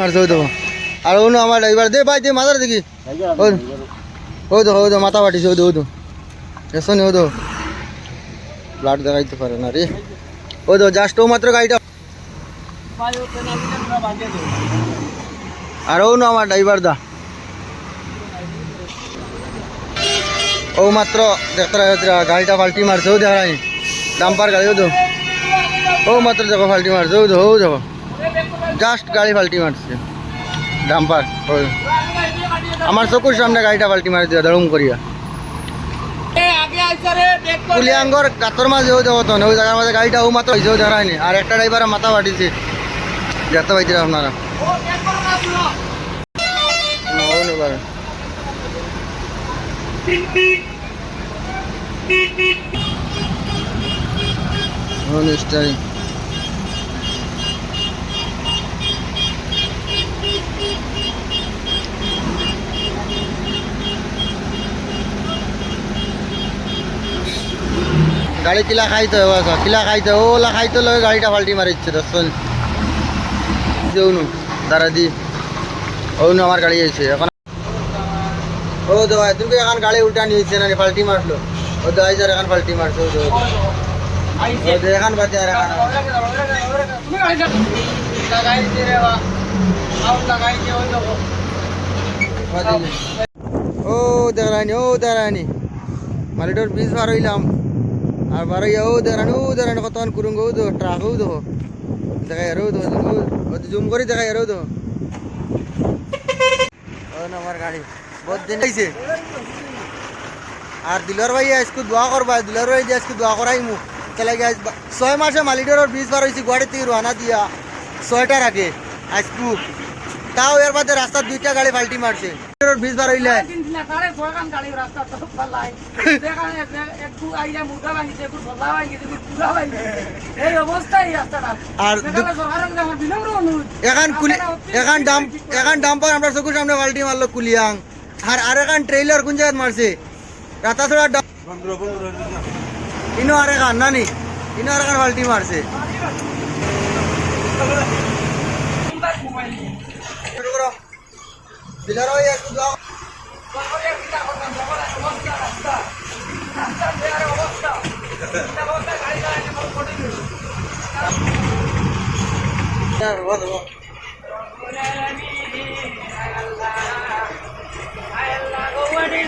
মারছে ওই দেখো আর অন্য আমার ড্রাইভার দে ভাই, দে মাথার দেখি। ওই ওই দেখো ওই মাথা পাঠিয়েছে, ওই দেখো ওই দেখো এসো ওই দেখো ব্লাড দেখাইতে পারে না রে। ওই দেখো জাস্ট ও মাত্র গাড়িটা আর ও না আমার ড্রাইভার দা। ও মাত্র দেখতে গাড়িটা পাল্টি মারছে ও দেখা নাই ডাম্পার গাড়ি ও দেখো ও মাত্র দেখো পাল্টি মারছে ও দেখো ও দেখো জাস্ট গাড়ি পাল্টি মারছে ডাম্পার আমার চকুর সামনে গাড়িটা পাল্টি মারি দিয়া দড়ুম করিয়া কুলিয়াঙ্গর গাতর মাঝে ওই দেখো তো ওই জায়গার মাঝে গাড়িটা ও মাত্র হয়েছেও দাঁড়ায়নি আর একটা ড্রাইভার মাথা পাঠিয়েছে দেখতে পাইতে আপনারা ও ও নিশ্চয়ই গাড়ি কিলা খাইতে হবে আচ্ছা কিলা খাইতে হবে, ওলা খাইতে লগে গাড়িটা পাল্টি মারিচ্ছে দর্শন যেউনু দাঁড়া দি। ওনু আমার গাড়ি আছে এখন ও দাদা তুমি এখন গাড়ি উল্টা নিয়েছে না পাল্টি মারলো? ও দাই যার এখন পাল্টি মারছে দে এখন বাজে আর ও দেখানি ও দেখানি মালিটোর বীজ বার হইলাম। আর বার হইয়া, ও দেখানি ও দেখানি কতক্ষণ কুরুঙ্গ, ও তো ট্রাক, ও তো। দেখাই আর, ও তো জুম করে, দেখাই আর ও না, আমার গাড়ি। বহুত দিন হয়েছে আর দিলর ভাই আজকে দোয়া করবা দিলর ভাই দিয়ে আজকে দোয়া করাই মুখ চলে গিয়ে ছয় মাসে মালিটোর বীজ বার হয়েছে গুয়াহাটি থেকে রোহানা দিয়া। ছয়টার আগে আজকু। তাও এর বাদে রাস্তার দুইটা গাড়ি পাল্টি মারছে বীজ বার হইলে। আর এখান এখান ডাম ডাম্পার আমরা চকুর সামনে পাল্টি মারলো কুলিয়াং। আর আর এখান ট্রেইলার কোন জায়গায় মারছে রাতা থোড়া ইনো আর এখান নানি? ইনো আর এখান পাল্টি মারছে